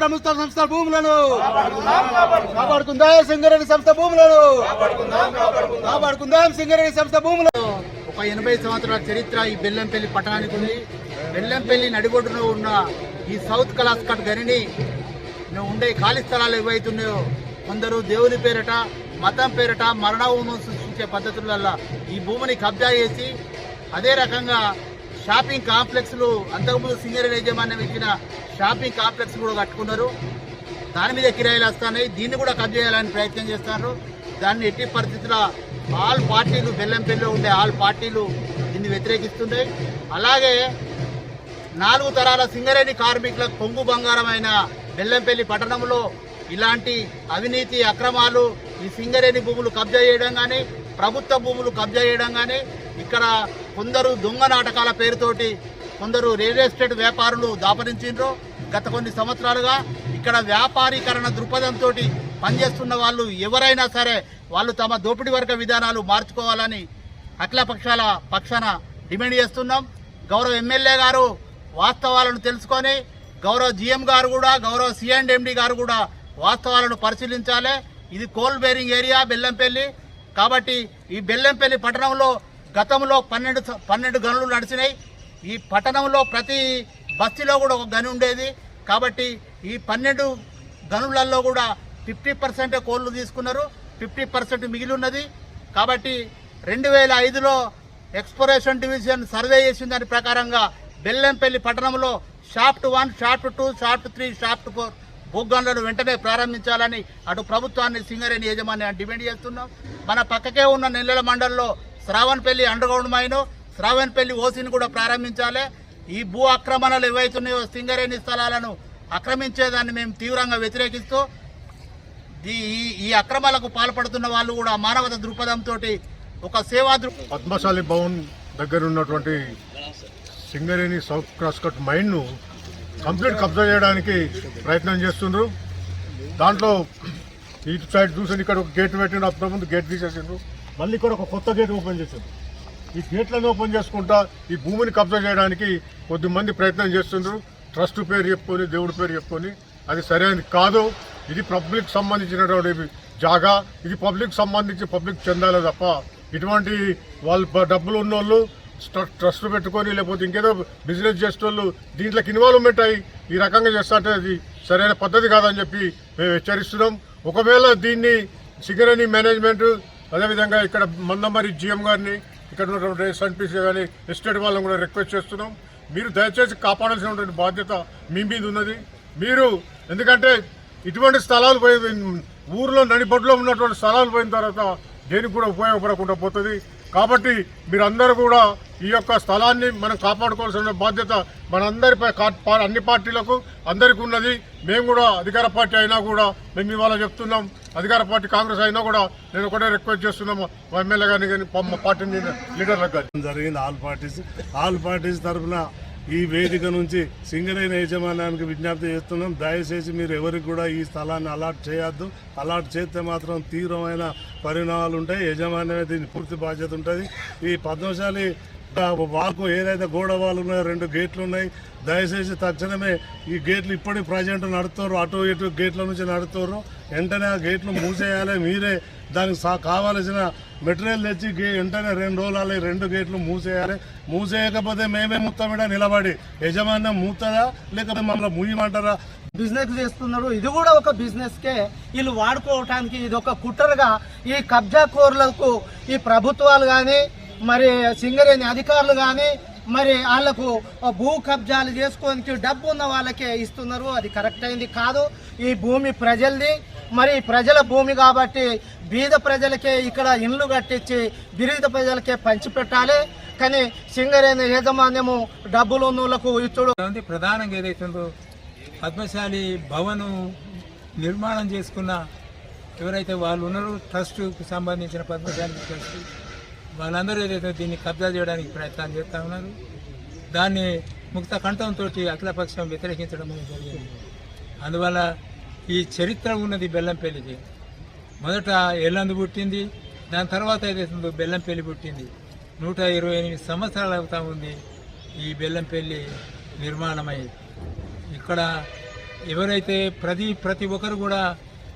ప్రభుత్వ సంస్థ భూములను. కాపాడుకుందాం సింగరేణి సంస్థ భూములను. కాపాడుకుందాం సింగరేణి సంస్థ భూములను. ఒక ఎనభై సంవత్సరాల చరిత్ర ఈ బెల్లంపల్లి పట్టణానికి ఉంది. బెల్లంపల్లి నడిబొడ్డున ఉన్న ఈ సౌత్ కలాస్కట్ గనిని ఉండే ఖాళీ స్థలాలు ఏవైతున్నాయో కొందరు దేవుని పేరట మతం పేరట మరణహోమం సృష్టించే పద్ధతులలో ఈ భూమిని కబ్జా చేసి అదే రకంగా షాపింగ్ కాంప్లెక్స్లు అంతకుముందు సింగరేణి యజమాన్యం ఇచ్చిన షాపింగ్ కాంప్లెక్స్ కూడా కట్టుకున్నారు. దాని మీద కిరాయిలు వస్తున్నాయి. దీన్ని కూడా కబ్జా చేయాలని ప్రయత్నం చేస్తున్నారు. దాన్ని ఎట్టి పరిస్థితుల ఆల్ పార్టీలు బెల్లంపల్లిలో ఉండే ఆల్ పార్టీలు దీన్ని వ్యతిరేకిస్తున్నాయి. అలాగే నాలుగు తరాల సింగరేణి కార్మికుల కొంగు బంగారమైన బెల్లంపల్లి పట్టణంలో ఇలాంటి అవినీతి అక్రమాలు ఈ సింగరేణి భూములు కబ్జా చేయడం కానీ ప్రభుత్వ భూములు కబ్జా చేయడం కానీ ఇక్కడ కొందరు దొంగ నాటకాల పేరుతోటి కొందరు రియల్ ఎస్టేట్ వ్యాపారులు దాపరించిండ్రు. గత కొన్ని సంవత్సరాలుగా ఇక్కడ వ్యాపారీకరణ దృక్పథంతో పనిచేస్తున్న వాళ్ళు ఎవరైనా సరే వాళ్ళు తమ దోపిడీ వర్గ విధానాలు మార్చుకోవాలని అఖిలపక్షాల పక్షాన డిమాండ్ చేస్తున్నాం. గౌరవ ఎమ్మెల్యే గారు వాస్తవాలను తెలుసుకొని గౌరవ జీఎం గారు కూడా గౌరవ సిఎండ్ఎండి గారు కూడా వాస్తవాలను పరిశీలించాలి. ఇది కోల్ బేరింగ్ ఏరియా బెల్లంపల్లి. కాబట్టి ఈ బెల్లంపల్లి పట్టణంలో గతంలో పన్నెండు పన్నెండు గనులు నడిచినాయి. ఈ పట్టణంలో ప్రతి బస్తీలో కూడా ఒక గని ఉండేది. కాబట్టి ఈ పన్నెండు గనులలో కూడా ఫిఫ్టీ పర్సెంట్ కోళ్ళు తీసుకున్నారు. ఫిఫ్టీ పర్సెంట్ మిగిలి ఉన్నది. కాబట్టి రెండు వేల ఐదులో ఎక్స్ప్లోరేషన్ డివిజన్ సర్వే చేసిన దాని ప్రకారంగా బెల్లంపల్లి పట్టణంలో shaft one shaft two shaft three shaft four భూగన్లను వెంటనే ప్రారంభించాలని అటు ప్రభుత్వాన్ని సింగరేణి యాజమాన్యాన్ని డిమాండ్ చేస్తున్నాం. మన పక్కకే ఉన్న నెల్లెల మండల్లో శ్రావణపల్లి అండర్గ్రౌండ్ మైను శ్రావణపల్లి ఓసిని కూడా ప్రారంభించాలి. ఈ భూ ఆక్రమణలు ఏవైతున్నాయో సింగరేణి స్థలాలను ఆక్రమించేదాన్ని మేము తీవ్రంగా వ్యతిరేకిస్తూ ఈ ఈ- ఈ అక్రమాలకు పాల్పడుతున్న వాళ్ళు కూడా మానవత దృక్పథంతో ఒక సేవా దృక్ పద్మశాలి భవన్ దగ్గర ఉన్నటువంటి సింగరేణి సౌత్ క్రాస్ కట్ మైండ్ను కంప్లీట్ కబ్జా చేయడానికి ప్రయత్నం చేస్తుండ్రు. దాంట్లో ఇటు సైడ్ చూసి ఇక్కడ ఒక గేట్ పెట్టిన ముందు గేట్ తీసేసిండ్రు. మళ్ళీ కూడా ఒక కొత్త గేట్ ఓపెన్ చేసింది. ఈ గేట్లను ఓపెన్ చేసుకుంటా ఈ భూమిని కబ్జా చేయడానికి కొద్దిమంది ప్రయత్నం చేస్తుండ్రు. ట్రస్ట్ పేరు చెప్పుకొని దేవుడి పేరు చెప్పుకొని. అది సరైనది కాదు. ఇది పబ్లిక్ సంబంధించినటువంటి జాగా. ఇది పబ్లిక్ సంబంధించి పబ్లిక్ చెందాలి తప్ప ఇటువంటి వాళ్ళు డబ్బులు ఉన్నోళ్ళు ట్రస్ట్ పెట్టుకొని లేకపోతే ఇంకేదో బిజినెస్ చేసేటోళ్ళు దీంట్లోకి ఇన్వాల్వ్మెంట్ అయ్యి ఈ రకంగా చేస్తాంటే అది సరైన పద్ధతి కాదని చెప్పి మేము హెచ్చరిస్తున్నాం. ఒకవేళ దీన్ని సింగరేణి మేనేజ్మెంట్ అదేవిధంగా ఇక్కడ మందమరి జిఎం గారిని ఇక్కడ ఉన్నటువంటి ఎస్ఎన్పిసి కానీ ఎస్టేట్ వాళ్ళని కూడా రిక్వెస్ట్ చేస్తున్నాం. మీరు దయచేసి కాపాడాల్సినటువంటి బాధ్యత మీ మీద ఉన్నది. మీరు ఎందుకంటే ఇటువంటి స్థలాలు పోయి ఊర్లో నడిబొడ్లో ఉన్నటువంటి స్థలాలు పోయిన తర్వాత దేనికి కూడా ఉపయోగపడకుండా పోతుంది. కాబట్టి మీరందరూ కూడా ఈ యొక్క స్థలాన్ని మనం కాపాడుకోవాల్సిన బాధ్యత మనందరిపై అన్ని పార్టీలకు అందరికీ ఉన్నది. మేము కూడా అధికార పార్టీ అయినా కూడా మేము ఇవాళ చెప్తున్నాం. అధికార పార్టీ కాంగ్రెస్ అయినా కూడా నేను ఒకటే రిక్వెస్ట్ చేస్తున్నాము. ఎమ్మెల్యే గారిని కానీ పార్టీ లీడర్లకు కానీ జరిగింది? ఆల్ పార్టీస్ ఆల్ పార్టీస్ తరఫున ఈ వేదిక నుంచి సింగరేణి యాజమాన్యానికి విజ్ఞప్తి చేస్తున్నాం. దయచేసి మీరు ఎవరికి కూడా ఈ స్థలాన్ని అలాట్ చేయొద్దు. అలాట్ చేస్తే మాత్రం తీవ్రమైన పరిణామాలు ఉంటాయి. యజమాన్యమే దీని పూర్తి బాధ్యత ఉంటుంది. ఈ పద్మశాలి వాకు ఏదైతే గోడ వాళ్ళు ఉన్నాయో రెండు గేట్లు ఉన్నాయి. దయచేసి తక్షణమే ఈ గేట్లు ఇప్పటికి ప్రజెంట్ నడుతున్నారు అటు ఇటు గేట్ల నుంచి నడుతున్నారు వెంటనే ఆ గేట్లు మూసేయాలి మీరే దానికి సా కావాల్సిన మెటీరియల్ తెచ్చి గే వెంటనే రెండు రోజులు రెండు గేట్లు మూసేయాలి. మూసేయకపోతే మేమే ముత్తమిడ నిలబడి యజమాన్యం మూతదా లేకపోతే మమ్మల్ని మూయమంటారా? బిజినెస్ చేస్తున్నారు ఇది కూడా ఒక బిజినెస్కే వీళ్ళు వాడుకోవటానికి ఇది ఒక కుట్రగా ఈ కబ్జా కోర్లకు ఈ ప్రభుత్వాలు కానీ మరి సింగరేణి అధికారులు కానీ మరి వాళ్ళకు భూ కబ్జాలు చేసుకోనికి డబ్బు ఉన్న వాళ్ళకే ఇస్తున్నారు. అది కరెక్ట్ అయింది కాదు. ఈ భూమి ప్రజల్ని మరి ప్రజల భూమి కాబట్టి బీద ప్రజలకే ఇక్కడ ఇండ్లు కట్టించి బిరీద ప్రజలకే పంచిపెట్టాలి కానీ సింగరేణి యాజమాన్యము డబ్బులు ఉన్నోళ్ళకు ఇచ్చుడు. ప్రధానంగా ఏదైతుందో పద్మశాలి భవను నిర్మాణం చేసుకున్న ఎవరైతే వాళ్ళు ఉన్నారో ట్రస్ట్కు సంబంధించిన పద్మశాలి ట్రస్ట్ వాళ్ళందరూ ఏదైతే దీన్ని కబ్జా చేయడానికి ప్రయత్నం చేస్తూ ఉన్నారు దాన్ని ముక్త కంఠంతో అఖిలపక్షం వ్యతిరేకించడం అనేది జరిగింది. అందువల్ల ఈ చరిత్ర ఉన్నది బెల్లంపల్లికి మొదట ఎల్లందు పుట్టింది దాని తర్వాత ఏదైతుందో బెల్లంపల్లి పుట్టింది. నూట ఇరవై ఎనిమిది సంవత్సరాలు అవుతా ఉంది ఈ బెల్లంపల్లి నిర్మాణమై. ఇక్కడ ఎవరైతే ప్రతి ప్రతి ఒక్కరు కూడా